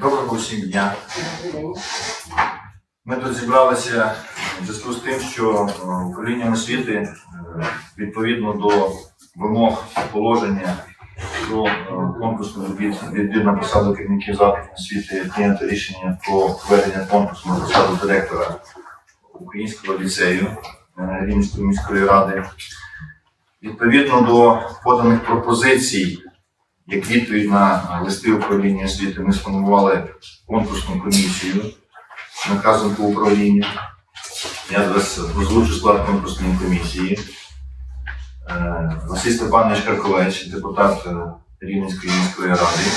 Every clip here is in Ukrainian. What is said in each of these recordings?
Доброго всім дня. Ми тут зібралися в зв'язку з тим, що е, управлінням освіти е, відповідно до вимог положення про е, конкурсний відбір, на посаду керівників закладів освіти прийнято рішення про проведення конкурсу на посаду директора Українського ліцею Рівненської міської ради. Відповідно до поданих пропозицій як відповідь на листи управління освіти ми сформували конкурсну комісію наказом по управлінню. Я зараз озвучу склад конкурсної комісії. Е, Василь Степанович Карковець, депутат е, Рівненської міської ради,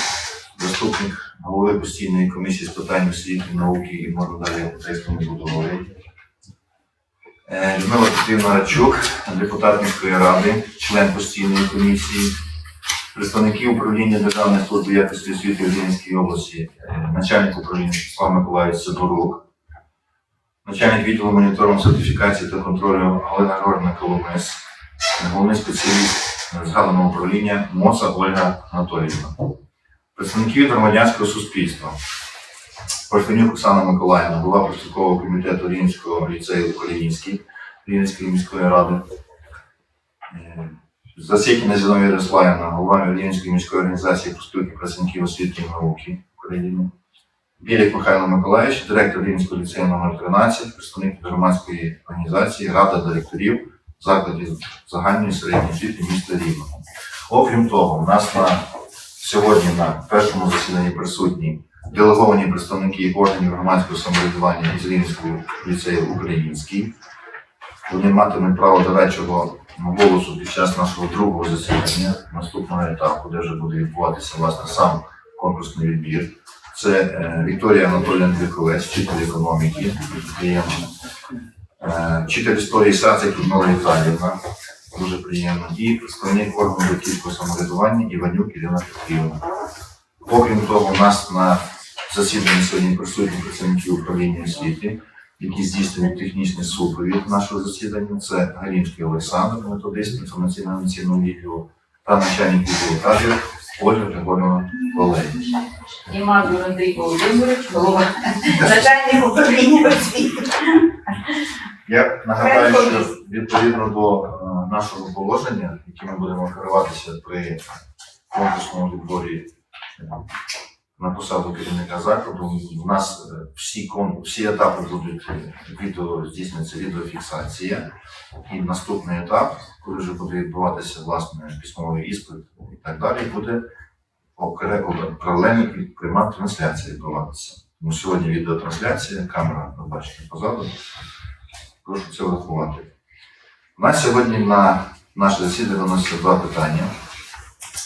заступник голови постійної комісії з питань освіти, науки і можна далі буду говорити. Е, Людмила Петрівна Рачук, депутат міської ради, член постійної комісії, представники управління Державної служби якості освіти в Рівненській області, е, начальник управління Вячеслав Миколаївич Сидорук, начальник відділу моніторингу сертифікації та контролю Галина Георгіївна Коломис, головний спеціаліст з галузного управління МОЦА Ольга Анатоліївна, представники громадянського суспільства. Парфенюк Оксана Миколаївна, голова профспілкового комітету Рівненського ліцею Український Рівненської міської ради. Засікіна Зіновія Ярославівна, голова Рівненської міської організації профспілки працівників освіти і науки України. Білік Михайло Миколаївич, директор Рівненського ліцею номер 13, представник громадської організації Рада директорів закладів загальної середньої освіти міста Рівного. Окрім того, у нас на сьогодні на першому засіданні присутні делеговані представники органів громадського самоврядування із Рівненського ліцею Український. Вони матимуть право дорадчого голосу під час нашого другого засідання наступного етапу, де вже буде відбуватися власне сам конкурсний відбір. Це е, Вікторія Анатоліївна Двіковець, вчитель економіки, підприємця, е, вчитель історії Сацик Людмила Віталіївна, дуже приємно, і представник органу батьківського самоврядування Іванюк Ірина Петрівна. Окрім того, у нас на засіданні сьогодні присутні працівники управління освіти, які здійснюють технічний супровід нашого засідання. Це Галінський Олександр, методист інформаційного інформаційного відділу та начальник відділу кадрів Ольга Григорівна Валерій. І Мазур Андрій Володимирович, голова начальник управління освіти. Я нагадаю, що відповідно до е, нашого положення, яке ми будемо керуватися при конкурсному відборі на посаду керівника закладу, у нас е, всі всі етапи будуть е, відео здійснюється відеофіксація. І наступний етап, коли вже буде відбуватися власне письмовий іспит і так далі, буде паралельно пряма трансляція відбуватися. Тому сьогодні відеотрансляція, камера, ви бачите позаду. Прошу це врахувати. У нас сьогодні на наше засідання виноситься два питання.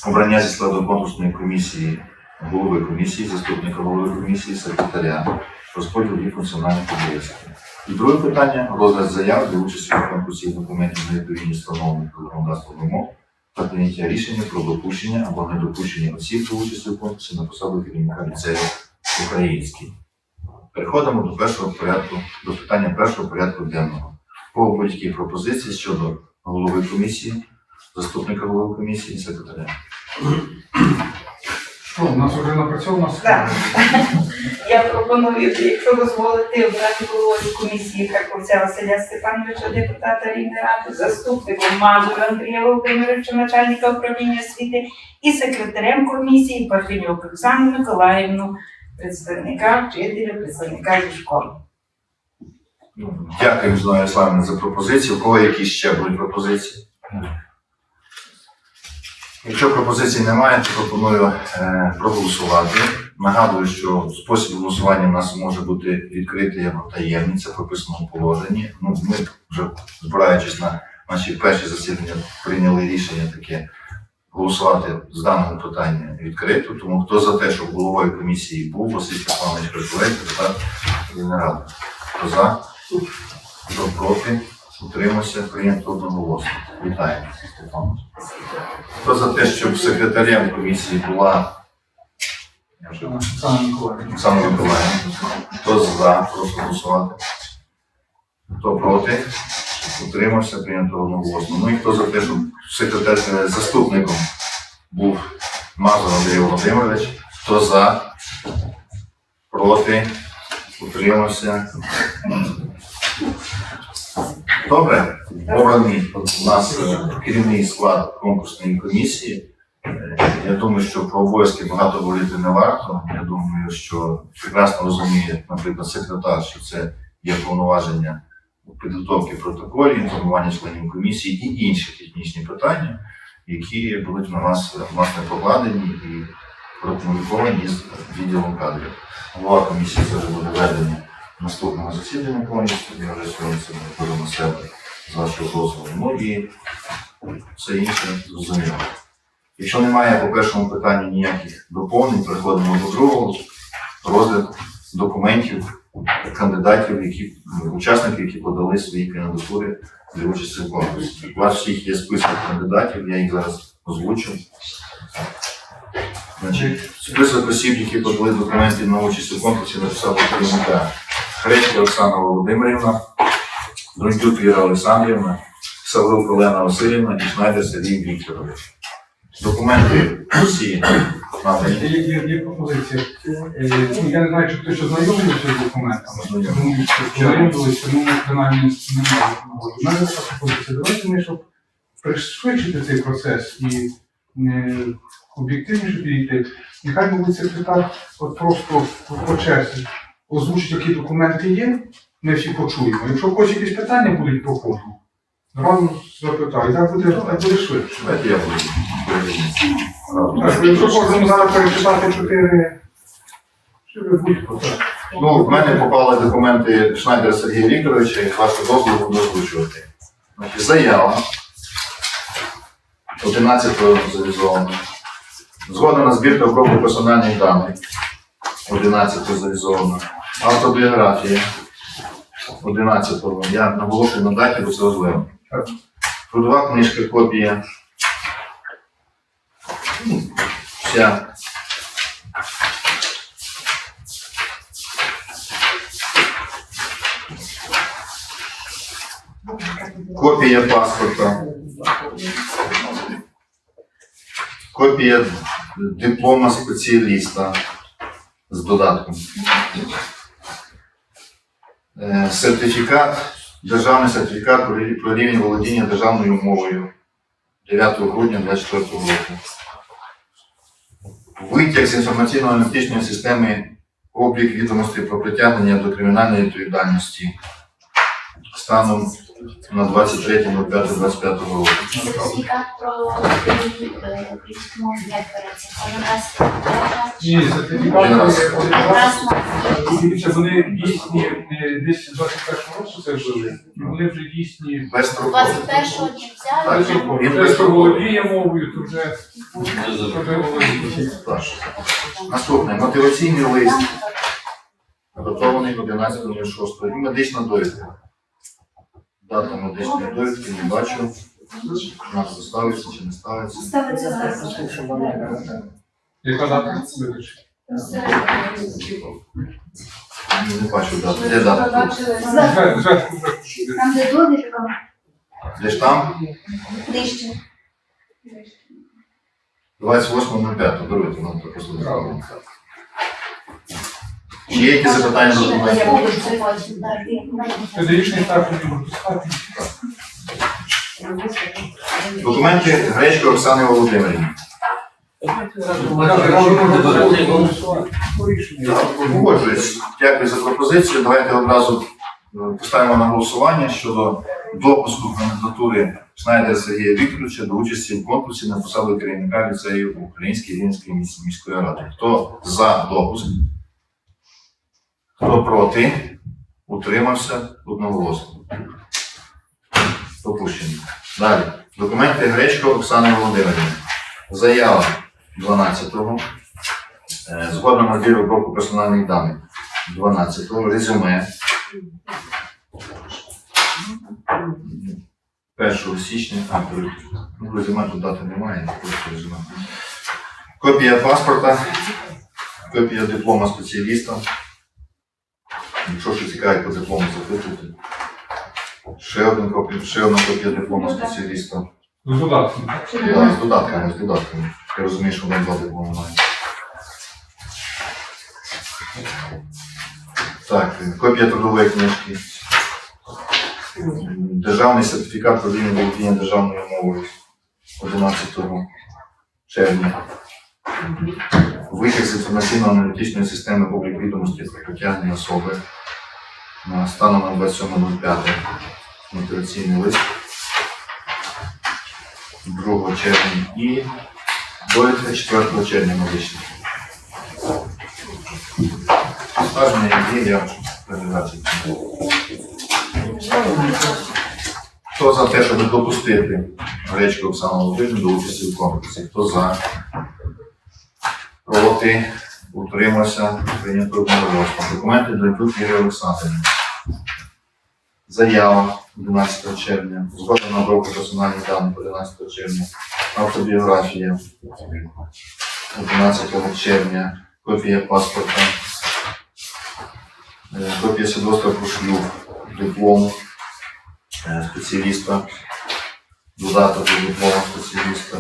Обрання зі складу конкурсної комісії, голови комісії, заступника голови комісії, секретаря, розподіл їх функціональних обов'язків. І друге питання розгляд заяв для участі у конкурсі документів на відповідність встановлених законодавством вимог та прийняття рішення про допущення або недопущення осіб до участі у конкурсі на посаду керівника ліцею український. Переходимо до першого порядку, до питання першого порядку денного. По будь-якій пропозиції щодо голови комісії, заступника голови комісії секретаря. Що, у нас вже напрацьовано? Так. Я пропоную, якщо дозволити, обрати головою комісії Карповця Василя Степановича, депутата Рівної ради, заступником Мазура Андрія Володимировича, начальника управління освіти, і секретарем комісії Парфенюк Оксану Миколаївну, представника вчителя, представника зі школи. Дякую, Зоя Ярославівна, за пропозицію. У кого якісь ще будуть пропозиції? Якщо пропозицій немає, то пропоную е, проголосувати. Нагадую, що спосіб голосування у нас може бути відкритий або таємний, це прописано у положенні. Ну, ми вже збираючись на наші перші засідання, прийняли рішення таке голосувати з даного питання відкрито. Тому хто за те, щоб головою комісії був Василь Степанович Красовець, депутат Ради. Хто за? Хто проти? Утримався, прийнято одноголосно. Вітаємо, Степанович. Хто за те, щоб секретарем комісії була Оксана Миколаївна. Хто за? Прошу голосувати. Хто проти? Утримався, прийнято одноголосно. Ну і хто за те, щоб секретар е, заступником був Мазур Андрій Володимирович? Хто за? Проти? Утримався? Добре, обраний у нас керівний склад конкурсної комісії. Е, Я думаю, що про обов'язки багато говорити не варто. Я думаю, що прекрасно розуміє, наприклад, секретар, що це є повноваження підготовки протоколів, інформування членів комісії і інші технічні питання, які будуть на вас е, власне покладені і прокомуніковані з відділом кадрів. Голова комісії це буде введені наступного засідання повністю. Я вже сьогодні це на себе з вашого дозволу. Ну і все інше зрозуміло. Якщо немає по першому питанню ніяких доповнень, переходимо до другого. Розгляд документів кандидатів, які учасників, які подали свої кандидатури для участі в конкурсі. У вас всіх є список кандидатів, я їх зараз озвучу. Значить, список осіб, які подали документи на участь у конкурсі, написав керівника Гречка Оксана Володимирівна, Дронтюк Віра Олександрівна, Саврук Олена Васильівна і Шнайдер Сергій Вікторович. Документи всі надані. Є, є, є пропозиція. Е, Я не знаю, чи хтось ще знайомився з документами. Тому що знайомилися, ну, ми принаймні не маємо. У мене така пропозиція. Давайте ми, щоб пришвидшити цей процес і е, об'єктивніше підійти, нехай, мабуть, секретар от просто по черзі озвучить, які документи є, ми всі почуємо. Якщо когось якісь питання будуть по ходу, зразу запитаю. Так буде, так буде швидше. Давайте я буду. Так, якщо можемо зараз перечитати чотири. Чотири будь-хто, так. Ну, в мене попали документи Шнайдера Сергія Вікторовича, і вашого дозволу буду озвучувати. Значить, заява 11-го завізовано. Згода на збір та обробку персональних даних 11-го завізовано. Автобіографія 11-го. Я наголошую на даті, бо це важливо. Трудова книжка, копія. Вся Копія паспорта. Копія диплома спеціаліста з додатком. Е, Сертифікат, державний сертифікат про рі- рівень володіння державною мовою 9 грудня 2024 року. Витяг з інформаційно-аналітичної системи облік відомостей про притягнення до кримінальної відповідальності станом на 23.05.25 року. Сертифікат про українську як береться. Ні, сертифікати Раз. Дивіться, вони дійсні е, десь в 21 році це жили, і вони вже дійсні. Без строкових. 21-го дні Так, взяли. щоб Він він вже без володіє мовою, то вже то вже володіє. Наступне мотиваційний лист, готований 11.06. І медична довідка. Дата медичної довідки не бачу. У нас ставиться чи не ставиться. Ставиться зараз. Яка дата? Не бачу дати. Де. Там де довідка, Де ж там? нижче. 28.05. Даруйте нам таке слово. Чи є якісь запитання до документів? Федеричний старту не пропускати. Документи Гречко Оксани Володимирівни. Погоджуюсь. Дякую за пропозицію. Давайте одразу е, поставимо на голосування щодо допуску кандидатури Шнайдера Сергія Вікторовича до участі в конкурсі на посаду керівника ліцею Української Рівненської міської ради. Хто за допуск? Хто проти? Утримався одноголосно. Допущено. Далі. Документи Гречко Оксани Володимирівни. Заява 12-го. Е, Згодом на збір обробку персональних даних 12-го. Резюме 1 січня. А, ну, резюме тут дати немає, просто резюме. Копія паспорта, копія диплома спеціаліста. Якщо що цікавить по диплому запитуйте. Ще один копія, ще одна копія диплома спеціаліста. З додатком. Да, з додатками, з додатками. Я розумію, що вони два дипломи. Так, копія трудової книжки. Державний сертифікат про рівень володіння державною мовою 11 червня. Витяг з інформаційно-аналітичної системи публік відомості про притягнення особи станом на 27.05 мотиваційний лист 2 червня і довідка 4 червня медична. Скаження є, я. Хто за те, щоб допустити Гречку Оксану Володимирівну до участі в конкурсі? Хто за? Проти? Утримався? Прийнято одноголосно. Документи до Юрії Олександрівни. Заява 11 червня. Згода на обробку персональних даних 11 червня. Автобіографія 11 червня. Копія паспорта. Е, Копія свідоцтва про шлюб, диплом е, спеціаліста, додаток до диплома спеціаліста.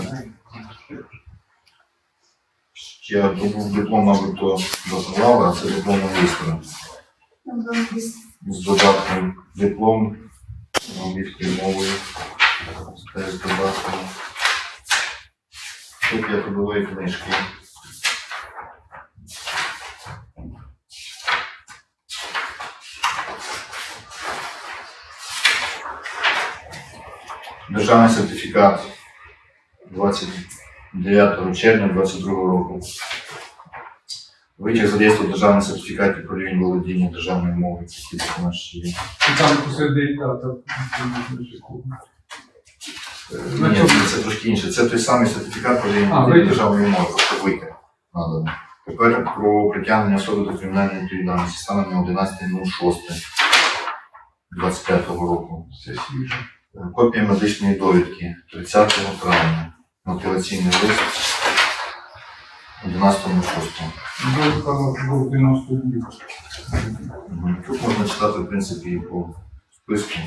Ще диплом, мабуть, то доклали, а це диплом магістра. З додатком диплом англійською мовою. З додатком. Копія трудової книжки. Державний сертифікат 29 червня 2022 року. Витяг задейству державний сертифікат рівень володіння державною мовою. Це ті наші. І там дата. Ні, це трошки інше. Це той самий сертифікат про А, володіння витяг. просто витяг надано. Тепер про притягнення особи до кримінальної відповідальності станом на 11.06.25 року. Копія медичної довідки 30 травня. Мотиваційний лист 11.06. Довідка був 90 днів. Тут можна читати, в принципі, і по списку.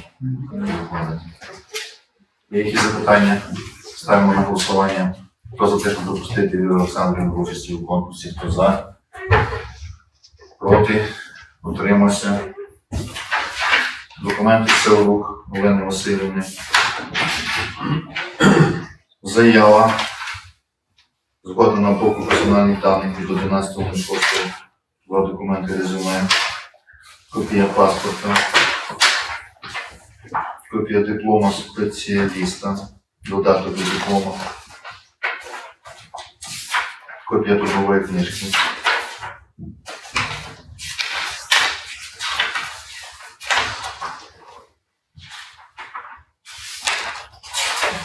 Якісь запитання? Ставимо на голосування. Хто за те, щоб допустити Віру Олександрівну до участі у конкурсі? Хто за? Проти? Утримався? Документи Силорук Олени Васильівни. Заява. Згода на обробку персональних даних від 11.06. Два документи резюме. Копія паспорта. Копія диплома спеціаліста. Додаток до диплома. Копія трудової книжки.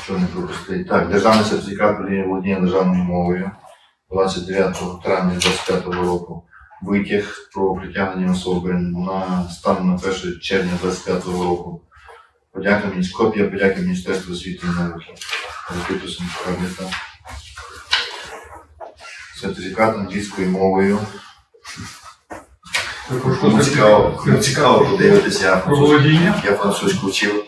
Що не пропустити? Так, державний сертифікат про володіння державною мовою 29 травня 2025 року. Витяг про притягнення особи на станом на 1 червня 2025 року. Подяка мені, копія подяки Міністерства освіти і науки. Запитусом правильно. Сертифікат англійською мовою. Кому цікаво, кому цікаво подивитися, володіння? я французьку вчив.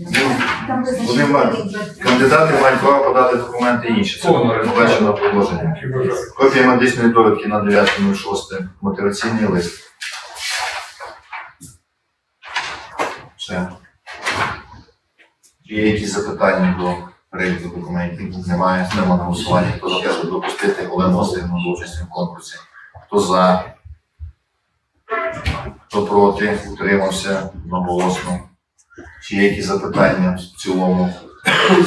Ну, Вони мають- Кандидати мають право подати документи інші. Це передбачено положення. Копія медичної довідки на 9.06. Мотиваційний лист. Все. Є якісь запитання до переліку документів? Немає. Нема на голосування. Хто за те, щоб допустити Олену Васильівну до участі в конкурсі? Хто за? Хто проти? Утримався одноголосно. Чи є якісь запитання в цілому?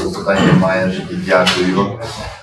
Запитань немає. Дякую.